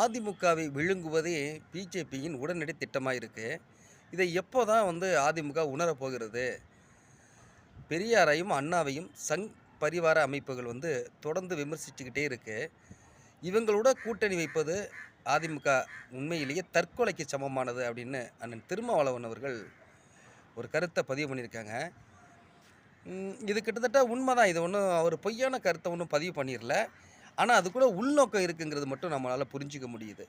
அதிமுகவை விழுங்குவதே பிஜேபியின் உடனடி திட்டமாக இருக்குது இதை எப்போ தான் வந்து அதிமுக உணரப்போகிறது பெரியாரையும் அண்ணாவையும் சங் பரிவார அமைப்புகள் வந்து தொடர்ந்து விமர்சிச்சுக்கிட்டே இருக்குது இவங்களோட கூட்டணி வைப்பது அதிமுக உண்மையிலேயே தற்கொலைக்கு சமமானது அப்படின்னு அண்ணன் திருமாவளவன் அவர்கள் ஒரு கருத்தை பதிவு பண்ணியிருக்காங்க. இது கிட்டத்தட்ட உண்மை தான் இது ஒன்றும் அவர் பொய்யான கருத்தை ஒன்றும் பதிவு பண்ணிடல. ஆனால் அது கூட உள்நோக்கம் இருக்குங்கிறது மட்டும் நம்மளால் புரிஞ்சிக்க முடியுது.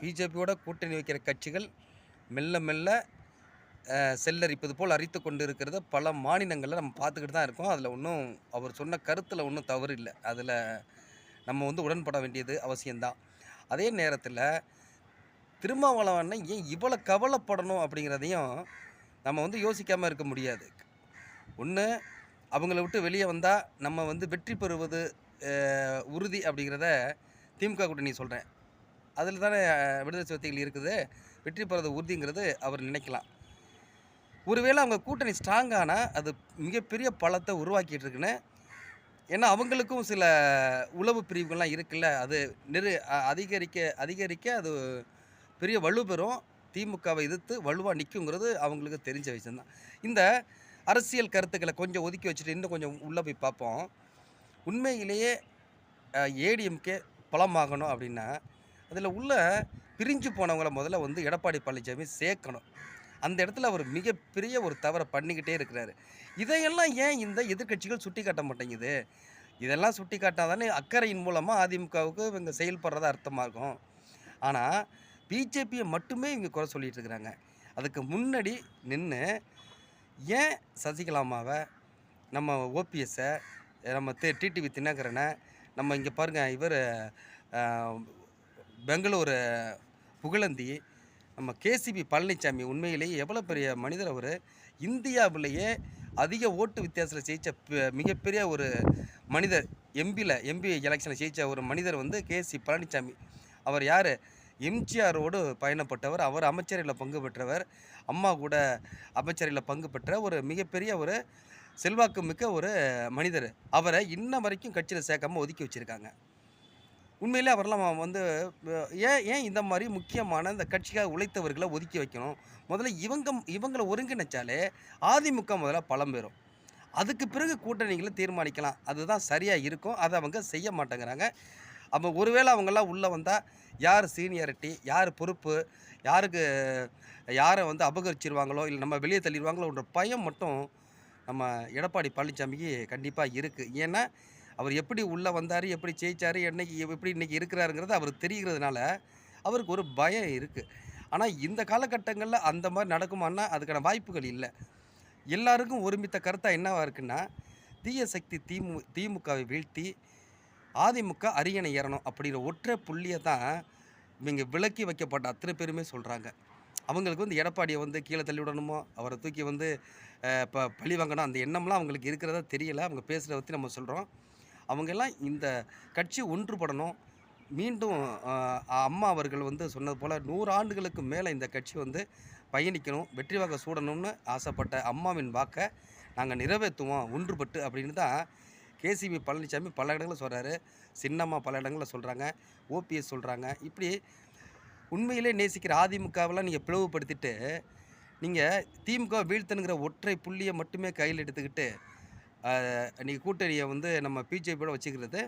பிஜேபியோட கூட்டணி வைக்கிற கட்சிகள் மெல்ல மெல்ல செல்லரிப்பது போல் அரித்து கொண்டு இருக்கிறத பல மாநிலங்களில் நம்ம பார்த்துக்கிட்டு தான் இருக்கோம். அதில் ஒன்றும் அவர் சொன்ன கருத்தில் ஒன்றும் தவறு இல்லை. அதில் நம்ம வந்து உடன்பட வேண்டியது அவசியம்தான். அதே நேரத்தில் திருமாவளவனை ஏன் இவ்வளோ கவலைப்படணும் அப்படிங்கிறதையும் நம்ம வந்து யோசிக்காமல் இருக்க முடியாது. ஒன்று அவங்கள விட்டு வெளியே வந்தால் நம்ம வந்து வெற்றி பெறுவது உறுதி அப்படிங்கிறத திமுக கூட்டணி சொல்கிறேன் அதில் தானே விடுதலை சிறுத்தைகள் இருக்குது. வெற்றி பெறது உறுதிங்கிறது அவர் நினைக்கலாம். ஒருவேளை அவங்க கூட்டணி ஸ்ட்ராங்கானால் அது மிகப்பெரிய பலத்தை உருவாக்கிட்டு இருக்குன்னு ஏன்னா அவங்களுக்கும் சில உளவு பிரிவுகள்லாம் இருக்குல்ல அது நெரு அதிகரிக்க அதிகரிக்க அது பெரிய வலு பெறும். திமுகவை எதிர்த்து வலுவாக நிற்குங்கிறது அவங்களுக்கு தெரிஞ்ச விஷயந்தான் இந்த அரசியல் கருத்துக்களை கொஞ்சம் ஒதுக்கி வச்சுட்டு இன்னும் கொஞ்சம் உள்ளே போய் பார்ப்போம். உண்மையிலேயே ஏடிஎம்கே பலமாகணும் அப்படின்னா அதில் உள்ள பிரிஞ்சு போனவங்கள முதல்ல வந்து எடப்பாடி பழனிசாமி சேர்க்கணும். அந்த இடத்துல அவர் மிகப்பெரிய ஒரு தவறை பண்ணிக்கிட்டே இருக்கிறாரு. இதையெல்லாம் ஏன் இந்த எதிர்க்கட்சிகள் சுட்டி காட்ட மாட்டேங்குது? இதெல்லாம் சுட்டி காட்டாதானே அக்கறையின் மூலமாக அதிமுகவுக்கு இவங்க செயல்படுறதா அர்த்தமாக இருக்கும் ஆனால் பிஜேபியை மட்டுமே இவங்க குறை சொல்லிகிட்டு இருக்கிறாங்க. அதுக்கு முன்னாடி நின்று ஏன் சசிகலாமாவை நம்ம ஓபிஎஸ்ஸை நம்ம தே டிடிவி தினகரனை நம்ம இங்கே பாருங்கள் இவர் பெங்களூர் புகழந்தி நம்ம கேசிபி பழனிசாமி உண்மையிலேயே எவ்வளோ பெரிய மனிதர் அவர். இந்தியாவிலேயே அதிக ஓட்டு வித்தியாசத்தில் ஜெயித்த மிகப்பெரிய ஒரு மனிதர் எம்பியில் எம்பி எலெக்ஷனில் ஜெயிச்ச ஒரு மனிதர் வந்து கேசி பழனிசாமி அவர் யார்? எம்ஜிஆரோடு பயணப்பட்டவர் அவர் அமைச்சரையில் பங்கு பெற்றவர் அம்மா கூட அமைச்சரையில் பங்கு பெற்ற ஒரு மிகப்பெரிய ஒரு செல்வாக்கு மிக்க ஒரு மனிதர். அவரை இன்ன வரைக்கும் கட்சியில் சேர்க்காமல் ஒதுக்கி வச்சுருக்காங்க. உண்மையிலே அவரெல்லாம் வந்து ஏன் ஏன் இந்த மாதிரி முக்கியமான இந்த கட்சிக்காக உழைத்தவர்களை ஒதுக்கி வைக்கணும்? முதல்ல இவங்க இவங்களை ஒருங்கிணைச்சாலே அதிமுக முதல்ல பலம் பெறும். அதுக்கு பிறகு கூட்டணிகளை தீர்மானிக்கலாம். அதுதான் சரியாக இருக்கும். அதை அவங்க செய்ய மாட்டேங்கிறாங்க. அப்போ ஒருவேளை அவங்கெல்லாம் உள்ளே வந்தால் யார் சீனியாரிட்டி யார் பொறுப்பு யாருக்கு யாரை வந்து அபகரிச்சிருவாங்களோ இல்லை நம்ம வெளியே தள்ளிடுவாங்களோன்ற பயம் மட்டும் நம்ம எடப்பாடி பழனிசாமிக்கு கண்டிப்பாக இருக்குது ஏன்னா அவர் எப்படி உள்ளே வந்தார் எப்படி ஜெயிச்சார் என்னைக்கு எப்படி இன்றைக்கி இருக்கிறாருங்கிறது அவருக்கு தெரிகிறதுனால அவருக்கு ஒரு பயம் இருக்குது ஆனால் இந்த காலகட்டங்களில் அந்த மாதிரி நடக்குமான்னா அதுக்கான வாய்ப்புகள் இல்லை. எல்லாருக்கும் ஒருமித்த கருத்தாக என்னவாக இருக்குன்னா தீய சக்தி திமு திமுகவை வீழ்த்தி அதிமுக அரியணை ஏறணும் அப்படிங்கிற ஒற்றை புள்ளியை தான் இவங்க விலக்கி வைக்கப்பட்ட அத்தனை பேருமே சொல்கிறாங்க அவங்களுக்கு வந்து எடப்பாடியை வந்து கீழே தள்ளி விடணுமோ அவரை தூக்கி வந்து இப்போ பழி வாங்கணும் அந்த எண்ணம்லாம் அவங்களுக்கு இருக்கிறதா தெரியல. அவங்க பேசுகிறத பற்றி நம்ம சொல்கிறோம் அவங்கெல்லாம் இந்த கட்சி ஒன்றுபடணும். மீண்டும் அம்மா அவர்கள் வந்து சொன்னது போல் நூறு ஆண்டுகளுக்கு மேலே இந்த கட்சி வந்து பயணிக்கணும் வெற்றி வாக்கை சூடணும்னு ஆசைப்பட்ட அம்மாவின் வாக்கை நாங்கள் நிறைவேற்றுவோம் ஒன்றுபட்டு அப்படின்னு தான் கேசிபி பழனிசாமி பல இடங்களில் சொல்கிறாரு சின்னம்மா பல இடங்களில் சொல்கிறாங்க ஓபிஎஸ் சொல்கிறாங்க இப்படி உண்மையிலே நேசிக்கிற அதிமுகவெல்லாம் நீங்கள் பிளவுபடுத்திட்டு நீங்கள் திமுக வீழ்த்தனுங்கிற ஒற்றை புள்ளியை மட்டுமே கையில் எடுத்துக்கிட்டு நீங்கள் கூட்டணியை வந்து நம்ம பிஜேபியோட வச்சுக்கிறது.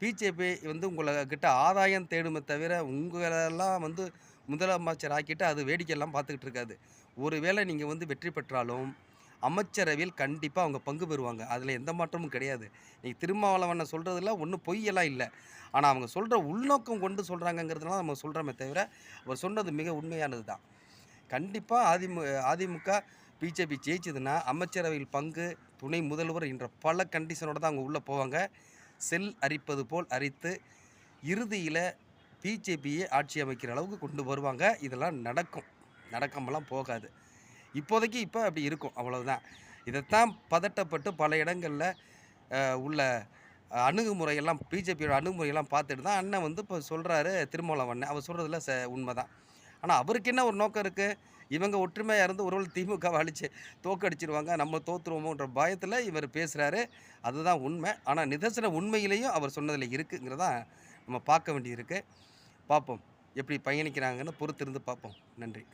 பிஜேபி வந்து உங்களை கிட்ட ஆதாயம் தேடுமே தவிர உங்களெல்லாம் வந்து முதலமைச்சர் ஆக்கிட்டு அது வேடிக்கையெல்லாம் பார்த்துக்கிட்டு இருக்காது. ஒருவேளை நீங்கள் வந்து வெற்றி பெற்றாலும் அமைச்சரவையில் கண்டிப்பாக அவங்க பங்கு பெறுவாங்க. அதில் எந்த மாற்றமும் கிடையாது. நீங்கள் திருமாவளவனை சொல்கிறதுல ஒன்றும் பொய்யெல்லாம் இல்லை. ஆனால் அவங்க சொல்கிற உள்நோக்கம் கொண்டு சொல்கிறாங்கங்கிறதுனால நம்ம சொல்கிறோமே தவிர அவர் சொன்னது மிக உண்மையானது தான். கண்டிப்பாக அதிமு அதிமுக பிஜேபி ஜெயிச்சதுன்னா அமைச்சரவையில் பங்கு துணை முதல்வர் என்ற பல கண்டிஷனோட தான் அவங்க உள்ளே போவாங்க. செல் அரிப்பது போல் அரித்து இறுதியில் பிஜேபியை ஆட்சி அமைக்கிற அளவுக்கு கொண்டு வருவாங்க. இதெல்லாம் நடக்கும். நடக்காமலாம் போகாது. இப்போதைக்கு இப்போ அப்படி இருக்கும் அவ்வளோதான் இதைத்தான் பதட்டப்பட்டு பல இடங்களில் உள்ள அணுகுமுறையெல்லாம் பிஜேபியோட அணுகுமுறையெல்லாம் பார்த்துட்டு தான் அண்ணன் வந்து இப்போ சொல்கிறாரு திருமாவளவன் அவர் சொல்கிறதுல ச உண்மை தான் ஆனால் அவருக்கு என்ன ஒரு நோக்கம் இருக்குது இவங்க ஒற்றுமையாக இருந்து ஒருவேளை திமுகவை அழிச்சு தோக்கடிச்சிருவாங்க நம்ம தோற்றுருவோமோன்ற பயத்தில் இவர் பேசுகிறாரு அதுதான் உண்மை. ஆனால் நிதர்சன உண்மையிலையும் அவர் சொன்னதில் இருக்குங்கிறதான் நம்ம பார்க்க வேண்டியிருக்கு. பார்ப்போம் எப்படி பயணிக்கிறாங்கன்னு பொறுத்திருந்து பார்ப்போம். நன்றி.